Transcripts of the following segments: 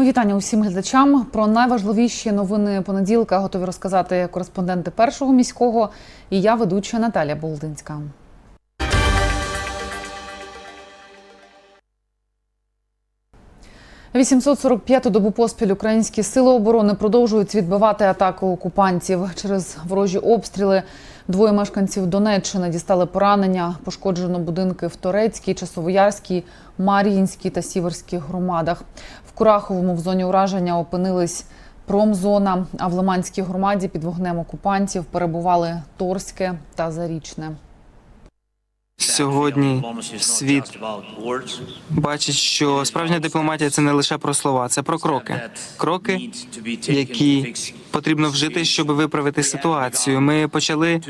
Мої вітання усім глядачам. Про найважливіші новини понеділка готові розказати кореспонденти першого міського. І я ведуча Наталя Болдинська. – 845-ту добу поспіль українські сили оборони продовжують відбивати атаку окупантів через ворожі обстріли. Двоє мешканців Донеччини дістали поранення. Пошкоджено будинки в Торецькій, Часовоярській, Мар'їнській та Сіверській громадах. Кураховому в зоні ураження опинились промзона. А в Лиманській громаді під вогнем окупантів перебували Торське та Зарічне. Сьогодні світ бачить, що справжня дипломатія це не лише про слова, це про кроки. Кроки, які потрібно вжити, щоб виправити ситуацію. Ми почали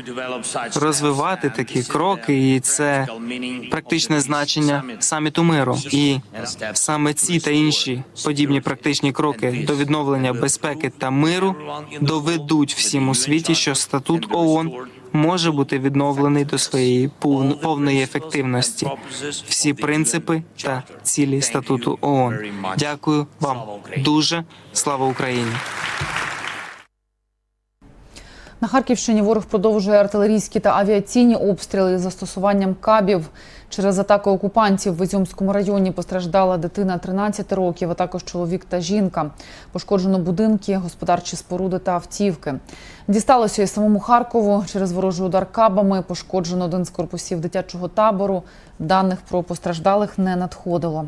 розвивати такі кроки, і це практичне значення саміту миру. І саме ці та інші подібні практичні кроки до відновлення безпеки та миру доведуть всім у світі, що статут ООН може бути відновлений до своєї повної ефективності. Всі принципи та цілі статуту ООН. Дякую вам дуже. Слава Україні! На Харківщині ворог продовжує артилерійські та авіаційні обстріли з застосуванням кабів. Через атаку окупантів в Ізюмському районі постраждала дитина 13 років, а також чоловік та жінка. Пошкоджено будинки, господарчі споруди та автівки. Дісталося і самому Харкову. Через ворожий удар кабами пошкоджено один з корпусів дитячого табору. Даних про постраждалих не надходило.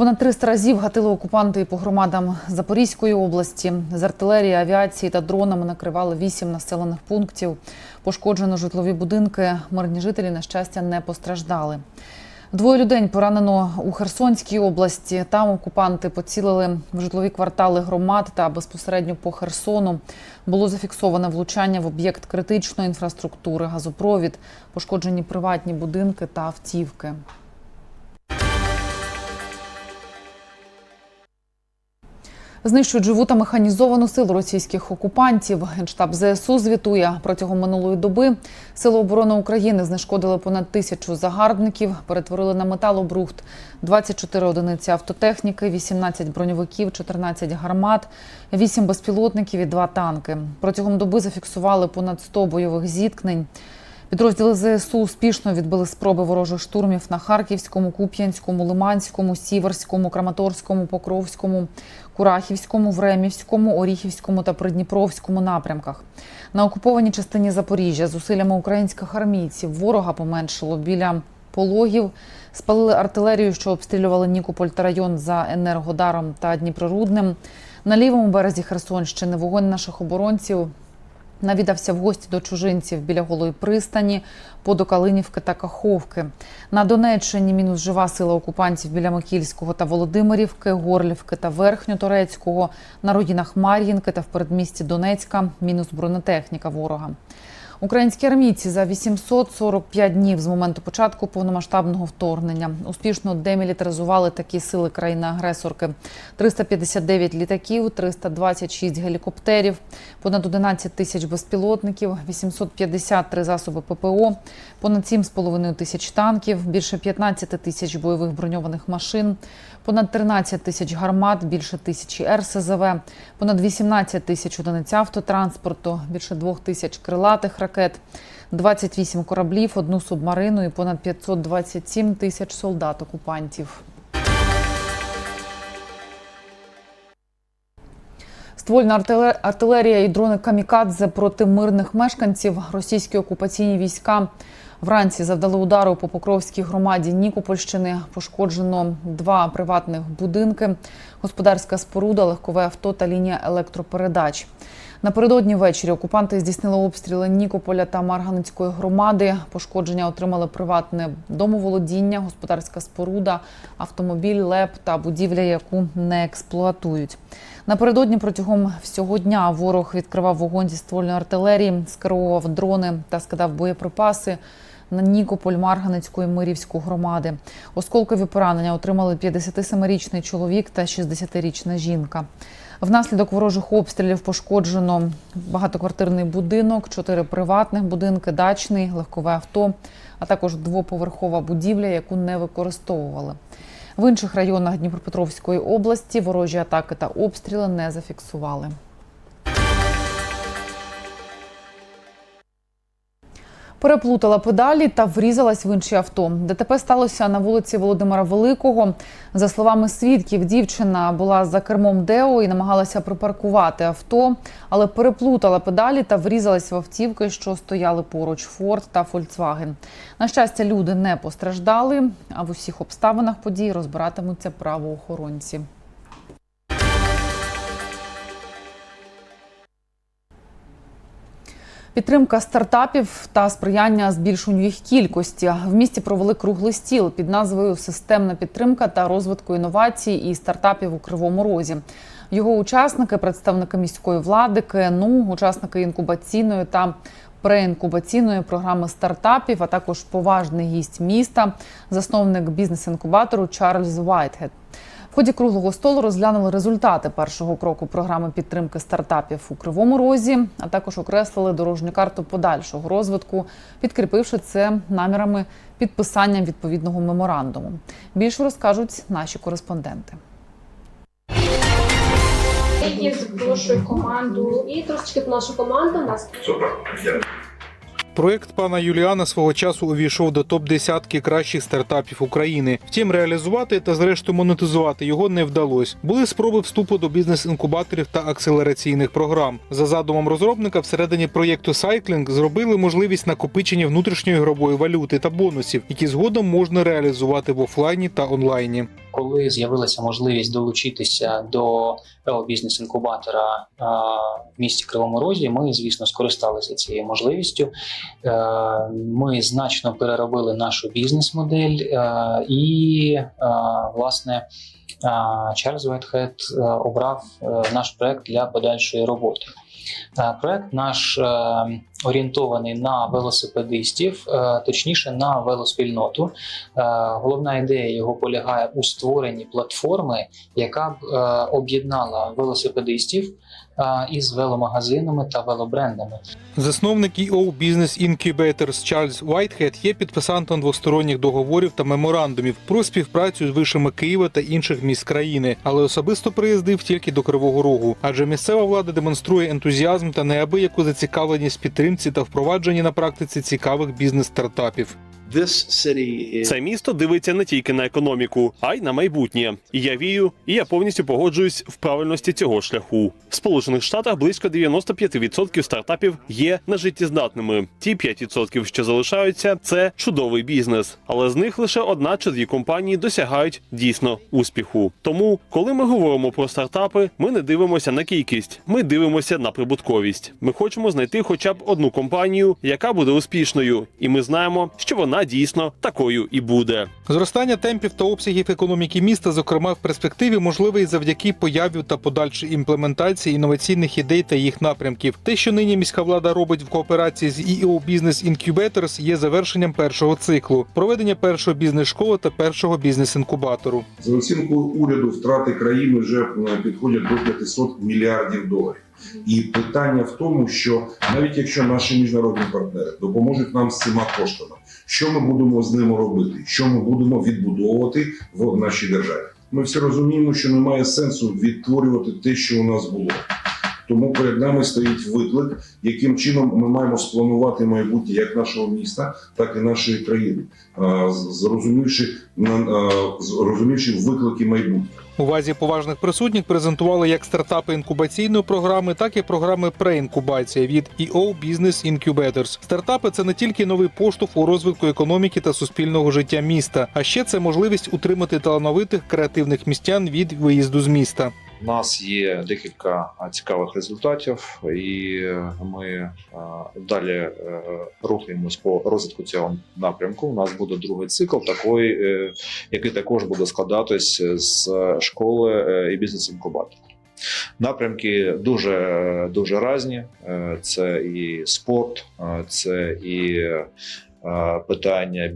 Понад 300 разів гатили окупанти по громадам Запорізької області. З артилерії, авіації та дронами накривали вісім населених пунктів. Пошкоджено житлові будинки. Мирні жителі, на щастя, не постраждали. Двоє людей поранено у Херсонській області. Там окупанти поцілили в житлові квартали громад та безпосередньо по Херсону. Було зафіксоване влучання в об'єкт критичної інфраструктури, газопровід, пошкоджені приватні будинки та автівки. Знищують живу та механізовану силу російських окупантів. Генштаб ЗСУ звітує протягом минулої доби. Сили оборони України знешкодили понад тисячу загарбників, перетворили на металобрухт 24 одиниці автотехніки, 18 броньовиків, 14 гармат, 8 безпілотників і 2 танки. Протягом доби зафіксували понад 100 бойових зіткнень. Підрозділи ЗСУ успішно відбили спроби ворожих штурмів на Харківському, Куп'янському, Лиманському, Сіверському, Краматорському, Покровському, Курахівському, Времівському, Оріхівському та Придніпровському напрямках. На окупованій частині Запоріжжя зусиллями українських армійців ворога поменшило біля пологів. Спалили артилерію, що обстрілювали Нікополь та район за Енергодаром та Дніпрорудним. На лівому березі Херсонщини вогонь наших оборонців Навідався в гості до чужинців біля голої пристані, Подокалинівки та Каховки. На Донеччині мінус жива сила окупантів біля Микільського та Володимирівки, Горлівки та Верхньоторецького. На руїнах Мар'їнки та в передмісті Донецька мінус бронетехніка ворога. Українські армійці за 845 днів з моменту початку повномасштабного вторгнення успішно демілітаризували такі сили країни-агресорки: 359 літаків, 326 гелікоптерів, понад 11 тисяч безпілотників, 853 засоби ППО, понад 7,5 тисяч танків, більше 15 тисяч бойових броньованих машин, понад 13 тисяч гармат, більше тисячі РСЗВ, понад 18 тисяч одиниць автотранспорту, більше 2 тисяч крилатих ракет, 28 кораблів, одну субмарину і понад 527 тисяч солдат окупантів. Ствольна артиле- артилерія і дрони камікадзе проти мирних мешканців. Російські окупаційні війська вранці завдали удару по Покровській громаді Нікопольщини. Пошкоджено два приватних будинки, господарська споруда, легкове авто та лінія електропередач. Напередодні ввечері окупанти здійснили обстріли Нікополя та Марганецької громади. Пошкодження отримали приватне домоволодіння, господарська споруда, автомобіль, ЛЕП та будівля, яку не експлуатують. Напередодні протягом всього дня ворог відкривав вогонь зі ствольної артилерії, скеровував дрони та скидав боєприпаси на Нікополь, Марганецьку і Мирівську громади. Осколкові поранення отримали 57-річний чоловік та 60-річна жінка. Внаслідок ворожих обстрілів пошкоджено багатоквартирний будинок, чотири приватних будинки, дачний, легкове авто, а також двоповерхова будівля, яку не використовували. В інших районах Дніпропетровської області ворожі атаки та обстріли не зафіксували. Переплутала педалі та врізалась в інші авто. ДТП сталося на вулиці Володимира Великого. За словами свідків, дівчина була за кермом Део і намагалася припаркувати авто, але переплутала педалі та врізалась в автівки, що стояли поруч Форд та Фольксваген. На щастя, люди не постраждали, а в усіх обставинах подій розбиратимуться правоохоронці. Підтримка стартапів та сприяння збільшенню їх кількості в місті провели круглий стіл під назвою Системна підтримка та розвитку інновацій і стартапів у Кривому Розі. Його учасники, представники міської влади, КНУ, учасники інкубаційної та преінкубаційної програми стартапів, а також поважний гість міста, засновник бізнес-інкубатору Чарльз Вайтгет. В ході круглого столу розглянули результати першого кроку програми підтримки стартапів у Кривому Розі, а також окреслили дорожню карту подальшого розвитку, підкріпивши це намірами підписання відповідного меморандуму. Більше розкажуть наші кореспонденти. Я запрошую команду і трошечки нашу команду. Нас Проект пана Юліана свого часу увійшов до топ десятки кращих стартапів України. Втім, реалізувати та зрештою монетизувати його не вдалося. Були спроби вступу до бізнес-інкубаторів та акселераційних програм. За задумом розробника, всередині проєкту Cycling зробили можливість накопичення внутрішньої ігрової валюти та бонусів, які згодом можна реалізувати в офлайні та онлайні. Коли з'явилася можливість долучитися до бізнес інкубатора в місті Кривому Розі, ми, звісно, скористалися цією можливістю. Е, Ми значно переробили нашу бізнес-модель е, і, е, власне, Чарльз Уайтхед е, обрав е, наш проект для подальшої роботи. Е, Проект наш орієнтований на велосипедистів, точніше на велоспільноту. Головна ідея його полягає у створенні платформи, яка б об'єднала велосипедистів із веломагазинами та велобрендами. Засновник EO Business Incubators Чарльз Уайтхед є підписантом двосторонніх договорів та меморандумів про співпрацю з вишами Києва та інших міст країни, але особисто приїздив тільки до Кривого Рогу, адже місцева влада демонструє ентузіазм та неабияку зацікавленість підтримці та впровадженні на практиці цікавих бізнес-стартапів. Це місто дивиться не тільки на економіку, а й на майбутнє. І я вірю, і я повністю погоджуюсь в правильності цього шляху. В Сполучених Штатах близько 95% стартапів є нежиттєздатними. Ті 5%, що залишаються, це чудовий бізнес, але з них лише одна чи дві компанії досягають дійсно успіху. Тому, коли ми говоримо про стартапи, ми не дивимося на кількість, ми дивимося на прибутковість. Ми хочемо знайти хоча б одну компанію, яка буде успішною, і ми знаємо, що вона дійсно такою і буде. Зростання темпів та обсягів економіки міста, зокрема в перспективі, можливе і завдяки появі та подальшій імплементації інноваційних ідей та їх напрямків. Те, що нині міська влада робить в кооперації з EO Business Incubators, є завершенням першого циклу проведення першого бізнес-школи та першого бізнес-інкубатору. За оцінкою уряду, втрати країни вже е, підходять до 500 мільярдів доларів. І питання в тому, що навіть якщо наші міжнародні партнери допоможуть нам з цими коштами, що ми будемо з ними робити, що ми будемо відбудовувати в нашій державі. Ми всі розуміємо, що немає сенсу відтворювати те, що у нас було. Тому перед нами стоїть виклик, яким чином ми маємо спланувати майбутнє як нашого міста, так і нашої країни, зрозумівши зрозумівши виклики майбутнього. У вазі поважних присутніх презентували як стартапи інкубаційної програми, так і програми преінкубація від EO Business Incubators. Стартапи це не тільки новий поштовх у розвитку економіки та суспільного життя міста, а ще це можливість утримати талановитих креативних містян від виїзду з міста. У нас є декілька цікавих результатів, і е, ми далі е, рухаємось по розвитку цього напрямку. У нас буде другий цикл, такий, е, який також буде складатись з школи е, і бізнес-інкубатора. Напрямки дуже дуже різні. Е, Це і спорт, е, це і е, питання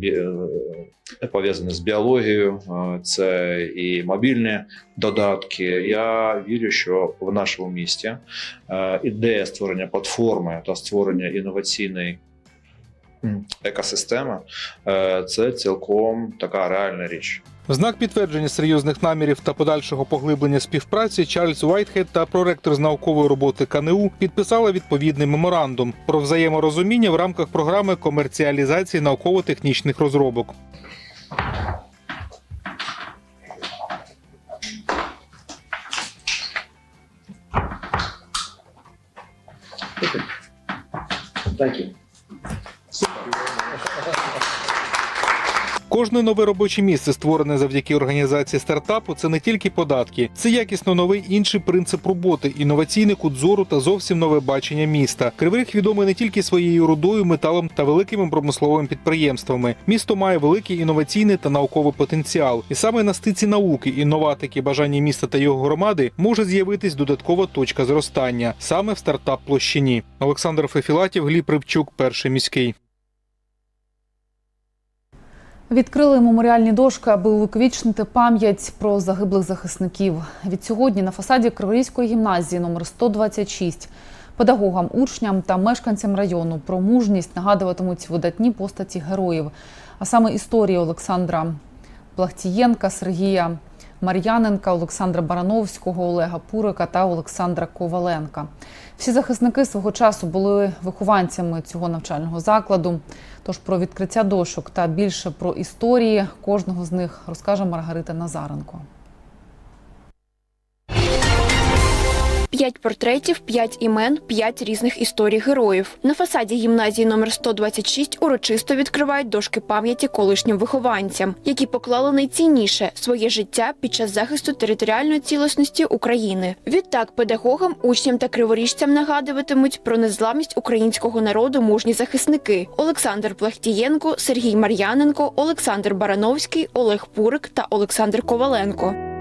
пов'язане е, з біологією, е, це і мобільні додатки. Я вірю, що в нашому місті е, ідея створення платформи та створення інноваційної екосистеми, е, це цілком така реальна річ. В знак підтвердження серйозних намірів та подальшого поглиблення співпраці Чарльз Уайтхед та проректор з наукової роботи КНУ підписали відповідний меморандум про взаєморозуміння в рамках програми комерціалізації науково-технічних розробок. Кожне нове робоче місце, створене завдяки організації стартапу, це не тільки податки, це якісно новий інший принцип роботи, інноваційний кут зору та зовсім нове бачення міста. Кривий Ріг відомий не тільки своєю рудою, металом та великими промисловими підприємствами. Місто має великий інноваційний та науковий потенціал, і саме на стиці науки, інноватики, бажання міста та його громади може з'явитись додаткова точка зростання саме в стартап площині. Олександр Фефілатів, Гліб Рибчук, перший міський. Відкрили меморіальні дошки, аби увіковічнити пам'ять про загиблих захисників. Від сьогодні на фасаді Криворізької гімназії номер 126 педагогам, учням та мешканцям району про мужність нагадуватимуть видатні постаті героїв, а саме історії Олександра Плахтієнка, Сергія Мар'яненка, Олександра Барановського, Олега Пурика та Олександра Коваленка. Всі захисники свого часу були вихованцями цього навчального закладу. Тож про відкриття дошок та більше про історії кожного з них розкаже Маргарита Назаренко. П'ять портретів, п'ять імен, п'ять різних історій героїв. На фасаді гімназії номер 126 урочисто відкривають дошки пам'яті колишнім вихованцям, які поклали найцінніше своє життя під час захисту територіальної цілісності України. Відтак педагогам, учням та криворіжцям нагадуватимуть про незламність українського народу мужні захисники: Олександр Плахтієнко, Сергій Мар'яненко, Олександр Барановський, Олег Пурик та Олександр Коваленко.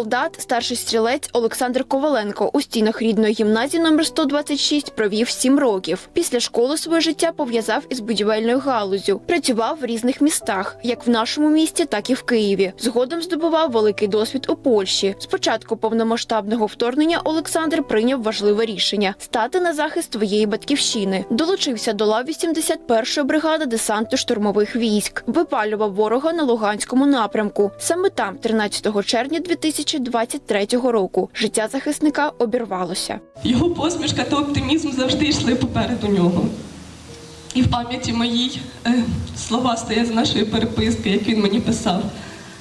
Солдат, старший стрілець Олександр Коваленко у стінах рідної гімназії номер 126 провів сім років. Після школи своє життя пов'язав із будівельною галузю. Працював в різних містах, як в нашому місті, так і в Києві. Згодом здобував великий досвід у Польщі. Спочатку повномасштабного вторгнення Олександр прийняв важливе рішення стати на захист своєї батьківщини. Долучився до лав 81-ї бригади десанту штурмових військ. Випалював ворога на Луганському напрямку. Саме там, 13 червня 2023 року, життя захисника обірвалося. Його посмішка та оптимізм завжди йшли попереду нього. І в пам'яті моїй е, слова стоять з нашої переписки, як він мені писав.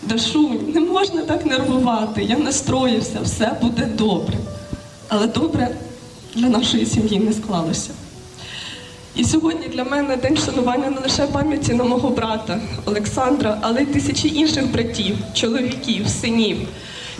Дашунь, не можна так нервувати, я настроївся, все буде добре. Але добре для нашої сім'ї не склалося. І сьогодні для мене день вшанування не лише пам'яті на мого брата Олександра, але й тисячі інших братів, чоловіків, синів,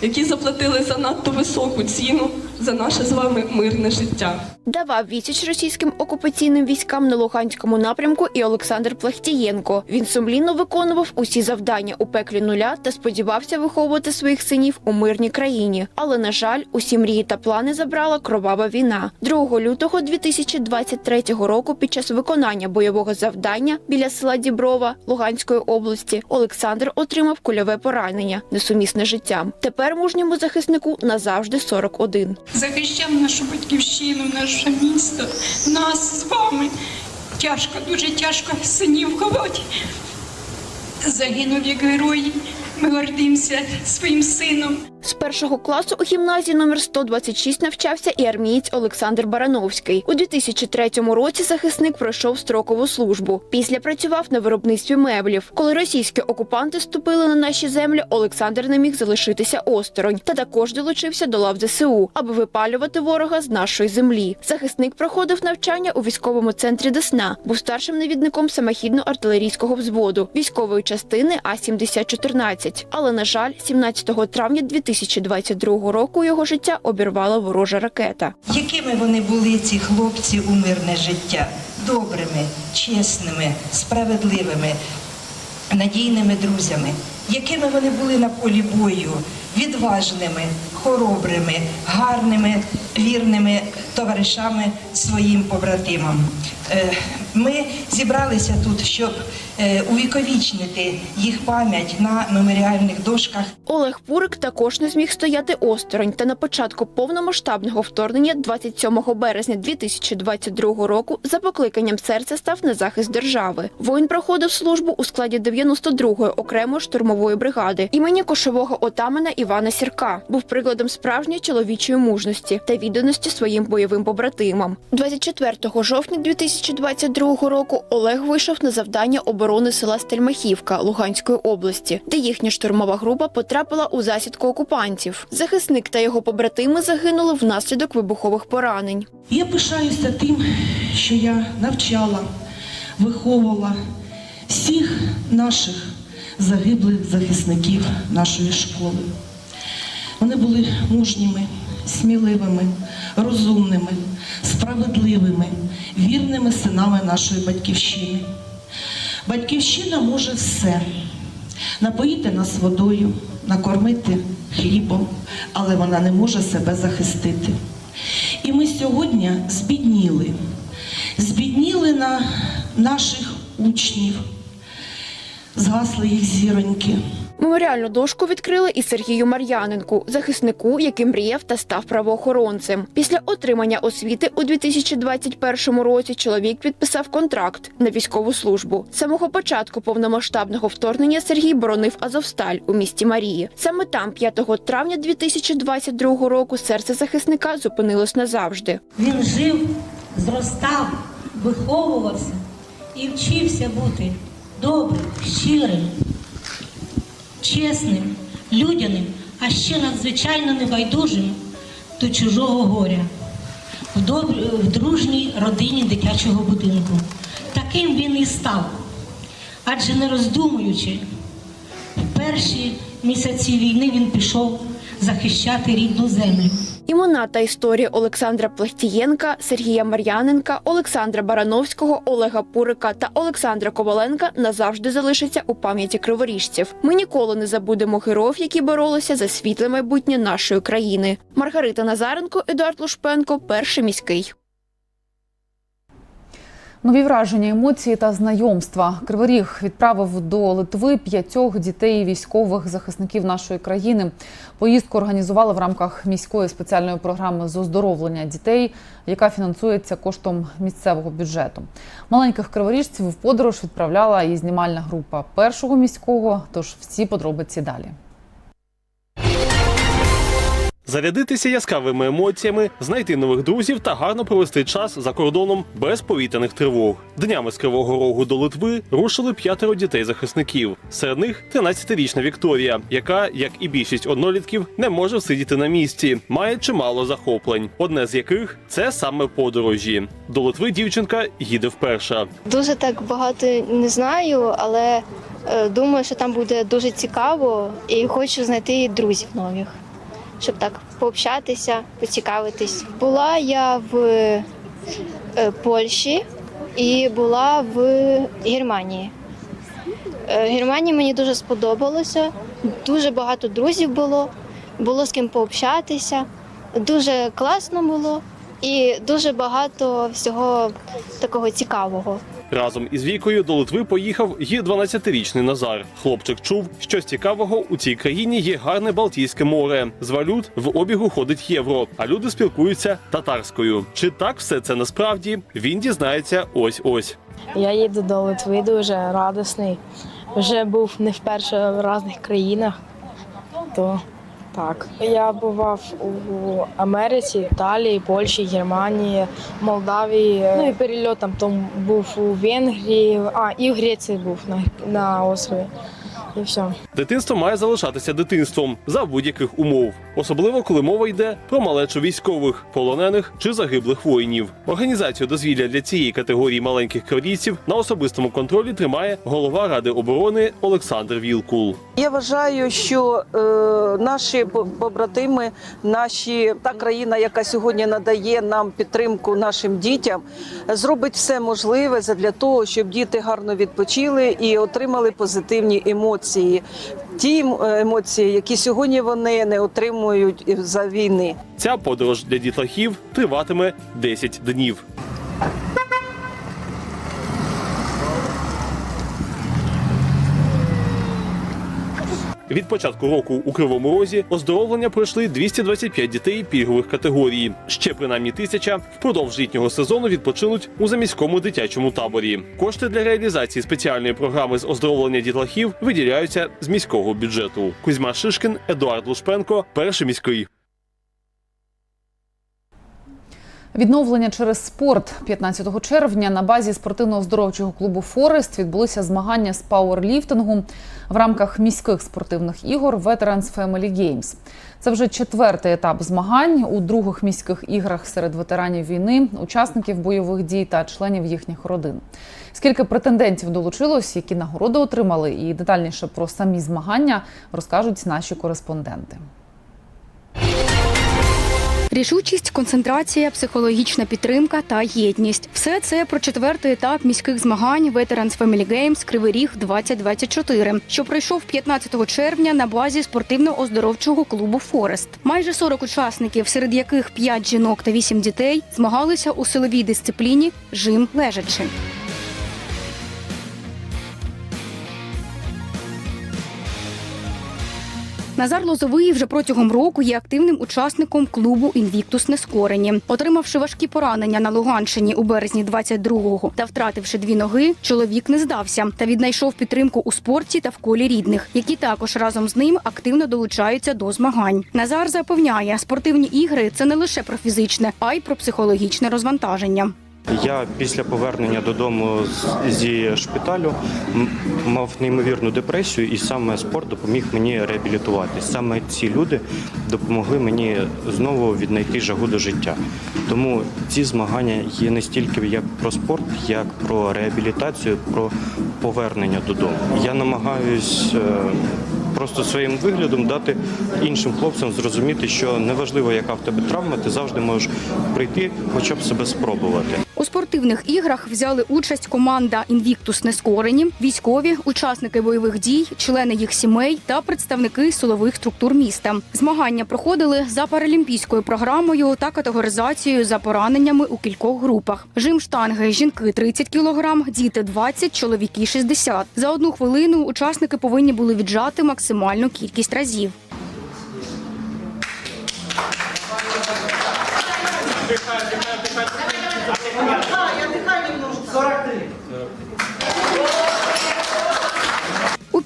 які заплатили занадто високу ціну за наше з вами мирне життя. Давав відсіч російським окупаційним військам на Луганському напрямку і Олександр Плахтієнко. Він сумлінно виконував усі завдання у пеклі нуля та сподівався виховувати своїх синів у мирній країні. Але на жаль, усі мрії та плани забрала кровава війна. 2 лютого 2023 року, під час виконання бойового завдання біля села Діброва Луганської області, Олександр отримав кульове поранення, несумісне життям. Тепер мужньому захиснику назавжди 41. Захищав нашу батьківщину, наше місто, нас з вами. Тяжко, дуже тяжко синів холоді. Загинув як герой. Ми гордимося своїм сином. З першого класу у гімназії номер 126 навчався і армієць Олександр Барановський. У 2003 році захисник пройшов строкову службу. Після працював на виробництві меблів. Коли російські окупанти ступили на наші землі, Олександр не міг залишитися осторонь та також долучився до лав ЗСУ, аби випалювати ворога з нашої землі. Захисник проходив навчання у військовому центрі Десна, був старшим навідником самохідно-артилерійського взводу військової частини А 7014 Але на жаль, 17 травня 2022 року його життя обірвала ворожа ракета. Якими вони були, ці хлопці, у мирне життя? Добрими, чесними, справедливими, надійними друзями. якими вони були на полі бою, відважними, хоробрими, гарними, вірними товаришами своїм побратимам. Е, Ми зібралися тут, щоб е, увіковічнити їх пам'ять на меморіальних дошках Олег Пурик також не зміг стояти осторонь та на початку повномасштабного вторгнення 27 березня 2022 року за покликанням серця став на захист держави. Воїн проходив службу у складі 92-ї окремої штурмової бригади імені кошового отамана Івана Сірка. Був прикладом справжньої чоловічої мужності та відданості своїм бойовим побратимам. 24 жовтня 2022 року Олег вийшов на завдання оборони села Стельмахівка Луганської області, де їхня штурмова група потрапила у засідку окупантів. Захисник та його побратими загинули внаслідок вибухових поранень. Я пишаюся тим, що я навчала, виховувала всіх наших загиблих захисників нашої школи. Вони були мужніми, сміливими, розумними, справедливими, вірними синами нашої батьківщини. Батьківщина може все напоїти нас водою, накормити хлібом, але вона не може себе захистити. І ми сьогодні збідніли, збідніли на наших учнів, згасли їх зіроньки. Меморіальну дошку відкрили і Сергію Мар'яненку, захиснику, який мріяв та став правоохоронцем. Після отримання освіти у 2021 році чоловік підписав контракт на військову службу. З самого початку повномасштабного вторгнення Сергій боронив Азовсталь у місті Марії. Саме там, 5 травня 2022 року, серце захисника зупинилось назавжди. Він жив, зростав, виховувався і вчився бути добрим, щирим, чесним, людяним, а ще надзвичайно небайдужим до чужого горя в, добр... в дружній родині дитячого будинку. Таким він і став, адже не роздумуючи, в перші місяці війни він пішов захищати рідну землю. Імена та історії Олександра Плехтієнка, Сергія Мар'яненка, Олександра Барановського, Олега Пурика та Олександра Коваленка назавжди залишаться у пам'яті криворіжців. Ми ніколи не забудемо героїв, які боролися за світле майбутнє нашої країни. Маргарита Назаренко, Едуард Лушпенко, перший міський. Нові враження, емоції та знайомства. Криворіг відправив до Литви п'ятьох дітей військових захисників нашої країни. Поїздку організували в рамках міської спеціальної програми з оздоровлення дітей, яка фінансується коштом місцевого бюджету. Маленьких криворіжців в подорож відправляла і знімальна група першого міського. Тож всі подробиці далі. Зарядитися яскравими емоціями, знайти нових друзів та гарно провести час за кордоном без повітряних тривог. Днями з Кривого Рогу до Литви рушили п'ятеро дітей-захисників. Серед них 13-річна Вікторія, яка, як і більшість однолітків, не може сидіти на місці, має чимало захоплень. Одне з яких це саме подорожі. До Литви дівчинка їде вперше. Дуже так багато не знаю, але е, думаю, що там буде дуже цікаво і хочу знайти друзів нових, щоб так пообщатися, поцікавитись. Була я в е, Польщі і була в Германії. Е, Германії мені дуже сподобалося, дуже багато друзів було, було з ким пообщатися, дуже класно було і дуже багато всього такого цікавого. Разом із Вікою до Литви поїхав і 12-річний Назар. Хлопчик чув, що цікавого у цій країні є гарне Балтійське море. З валют в обігу ходить євро, а люди спілкуються татарською. Чи так все це насправді? Він дізнається ось ось. Я їду до Литви дуже радісний. Вже був не вперше в різних країнах, то так. Я бував у Америці, Італії, Польщі, Германії, Молдавії. Ну і перельотом там був у Венгрії, а і в Греції був на, на острові. І все. Дитинство має залишатися дитинством за будь-яких умов, особливо коли мова йде про малечу військових, полонених чи загиблих воїнів. Організацію дозвілля для цієї категорії маленьких каврійців на особистому контролі тримає голова ради оборони Олександр Вілкул. Я вважаю, що е, наші по- побратими, наші та країна, яка сьогодні надає нам підтримку нашим дітям, зробить все можливе для того, щоб діти гарно відпочили і отримали позитивні емоції. Емоції, ті ем- емоції, які сьогодні вони не отримують за війни. Ця подорож для дітлахів триватиме 10 днів. Від початку року у Кривому Розі оздоровлення пройшли 225 дітей пільгових категорій. Ще принаймні тисяча впродовж літнього сезону відпочинуть у заміському дитячому таборі. Кошти для реалізації спеціальної програми з оздоровлення дітлахів виділяються з міського бюджету. Кузьма Шишкін, Едуард Лушпенко, перший міський. Відновлення через спорт 15 червня на базі спортивно-оздоровчого клубу Форест відбулися змагання з пауерліфтингу в рамках міських спортивних ігор Veterans Family Games. Це вже четвертий етап змагань у других міських іграх серед ветеранів війни, учасників бойових дій та членів їхніх родин. Скільки претендентів долучилось, які нагороди отримали, і детальніше про самі змагання розкажуть наші кореспонденти. Рішучість, концентрація, психологічна підтримка та єдність все це про четвертий етап міських змагань Veterans Family Games Кривий Ріг 2024, що пройшов 15 червня на базі спортивно-оздоровчого клубу Форест. Майже 40 учасників, серед яких 5 жінок та 8 дітей, змагалися у силовій дисципліні жим лежачи. Назар Лозовий вже протягом року є активним учасником клубу Інвіктус Нескорені. Отримавши важкі поранення на Луганщині у березні 22-го та втративши дві ноги, чоловік не здався та віднайшов підтримку у спорті та в колі рідних, які також разом з ним активно долучаються до змагань. Назар запевняє, спортивні ігри це не лише про фізичне, а й про психологічне розвантаження. Я після повернення додому зі шпиталю мав неймовірну депресію, і саме спорт допоміг мені реабілітуватись. Саме ці люди допомогли мені знову віднайти жагу до життя. Тому ці змагання є не стільки як про спорт, як про реабілітацію, про повернення додому. Я намагаюсь. е, Просто своїм виглядом дати іншим хлопцям зрозуміти, що неважливо, яка в тебе травма, ти завжди можеш прийти, хоча б себе спробувати. У спортивних іграх взяли участь команда Інвіктус Нескорені, військові, учасники бойових дій, члени їх сімей та представники силових структур міста. Змагання проходили за паралімпійською програмою та категоризацією за пораненнями у кількох групах. Жим штанги жінки 30 кг, діти 20, чоловіки 60. За одну хвилину учасники повинні були віджати максимальну кількість разів. У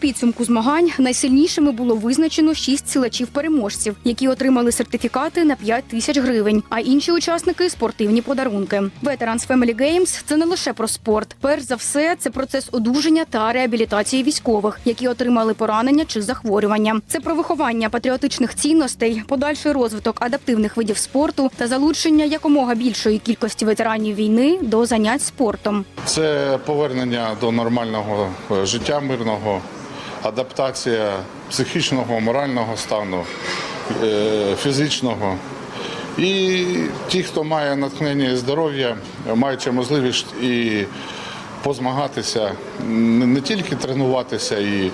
підсумку змагань найсильнішими було визначено шість силачів-переможців, які отримали сертифікати на 5 тисяч гривень, а інші учасники спортивні подарунки. Veterans Family Games – це не лише про спорт. Перш за все, це процес одужання та реабілітації військових, які отримали поранення чи захворювання. Це про виховання патріотичних цінностей, подальший розвиток адаптивних видів спорту та залучення якомога більшої кількості ветеранів війни до занять спортом. Це повернення до нормального е, життя мирного, адаптація психічного, морального стану, е, фізичного. І ті, хто має натхнення і здоров'я, маючи можливість і позмагатися, не тільки тренуватися і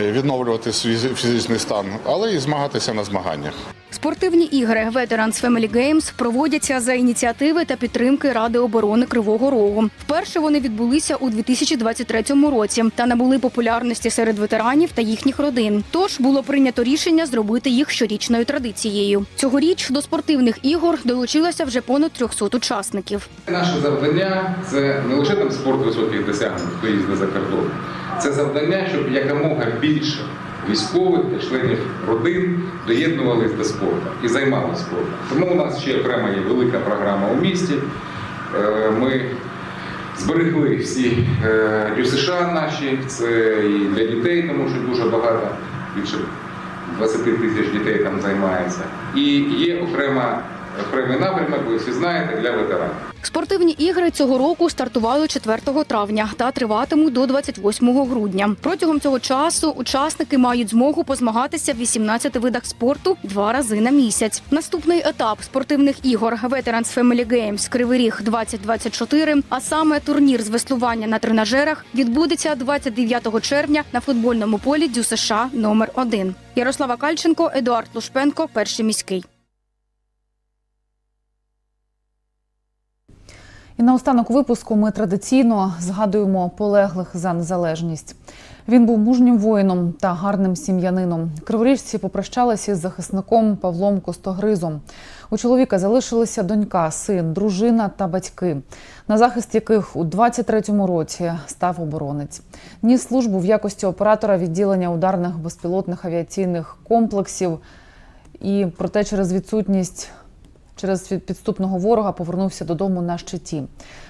е, відновлювати свій фізичний стан, але і змагатися на змаганнях. Спортивні ігри Veterans Family Games проводяться за ініціативи та підтримки Ради оборони Кривого Рогу. Вперше вони відбулися у 2023 році та набули популярності серед ветеранів та їхніх родин. Тож було прийнято рішення зробити їх щорічною традицією. Цьогоріч до спортивних ігор долучилося вже понад 300 учасників. Наше завдання це не лише там спорт високих досягнень, хто їздить за кордон. Це завдання, щоб якомога більше військових та членів родин доєднувались до спорту і займалися спортом. Тому у нас ще окрема є велика програма у місті. Е, Ми зберегли всі е, ЮСШ наші, це і для дітей, тому що дуже багато, більше 20 тисяч дітей там займається. І є окрема, окремий напрямок, ви всі знаєте, для ветеранів. Спортивні ігри цього року стартували 4 травня та триватимуть до 28 грудня. Протягом цього часу учасники мають змогу позмагатися в 18 видах спорту два рази на місяць. Наступний етап спортивних ігор Veterans Family Games Кривий Ріг 2024, а саме турнір з веслування на тренажерах, відбудеться 29 червня на футбольному полі Дю США номер 1 Ярослава Кальченко, Едуард Лушпенко, перший міський. І наостанок випуску ми традиційно згадуємо полеглих за незалежність. Він був мужнім воїном та гарним сім'янином. Криворіжці попрощалися з захисником Павлом Костогризом. У чоловіка залишилися донька, син, дружина та батьки, на захист яких у 23-му році став оборонець. Ніс службу в якості оператора відділення ударних безпілотних авіаційних комплексів. І проте через відсутність через підступного ворога повернувся додому на щиті.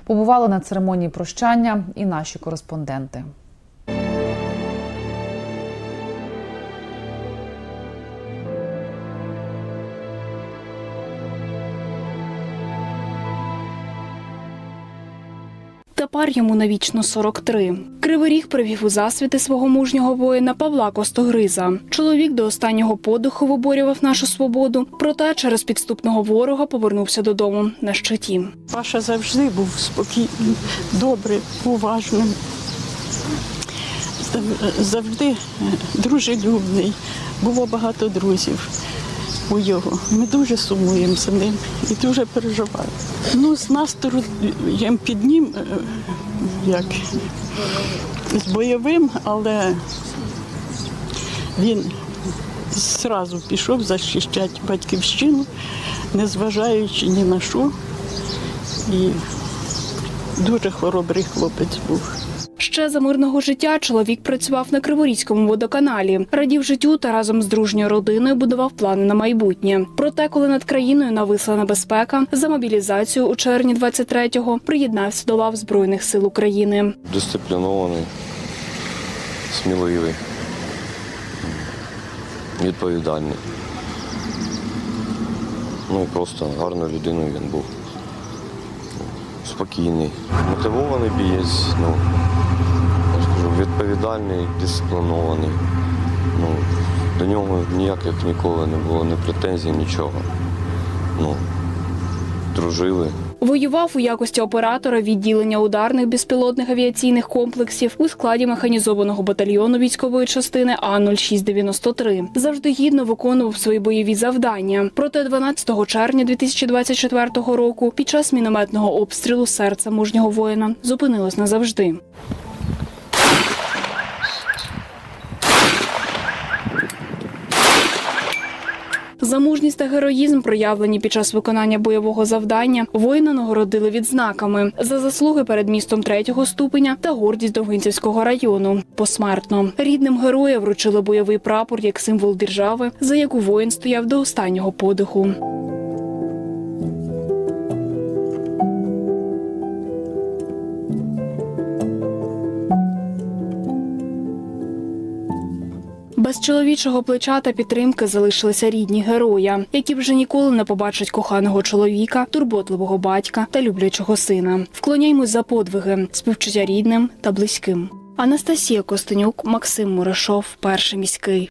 Побували на церемонії прощання і наші кореспонденти. Тепер йому навічно 43. Кривий Ріг привів у засвіти свого мужнього воїна Павла Костогриза. Чоловік до останнього подиху виборював нашу свободу, проте через підступного ворога повернувся додому на щиті. Паша завжди був спокійним, добрим, уважним, завжди е, дружелюбний. Було багато друзів у його. Ми дуже сумуємо за ним і дуже переживаємо. Ну, з настроєм під ним, е, як з бойовим, але він зразу пішов захищати батьківщину, незважаючи ні на що. І дуже хоробрий хлопець був. Ще за мирного життя чоловік працював на Криворізькому водоканалі, радів життю та разом з дружньою родиною будував плани на майбутнє. Проте, коли над країною нависла небезпека, за мобілізацію у червні 23-го приєднався до лав збройних сил України. дисциплінований, сміливий, відповідальний. Ну і просто гарною людиною він був. Спокійний, мотивований бієць, ну, я скажу, відповідальний, дисциплінований. Ну, до нього ніяких ніколи не було ні претензій, нічого. Ну, дружили. Воював у якості оператора відділення ударних безпілотних авіаційних комплексів у складі механізованого батальйону військової частини А 0693 Завжди гідно виконував свої бойові завдання. Проте 12 червня 2024 року під час мінометного обстрілу серце мужнього воїна зупинилось назавжди. За мужність та героїзм, проявлені під час виконання бойового завдання, воїна нагородили відзнаками за заслуги перед містом третього ступеня та гордість Довгинцівського району. Посмертно рідним героя вручили бойовий прапор як символ держави, за яку воїн стояв до останнього подиху. Без чоловічого плеча та підтримки залишилися рідні героя, які вже ніколи не побачать коханого чоловіка, турботливого батька та люблячого сина. Вклоняймось за подвиги, співчуття рідним та близьким. Анастасія Костенюк, Максим Мурашов, перший міський.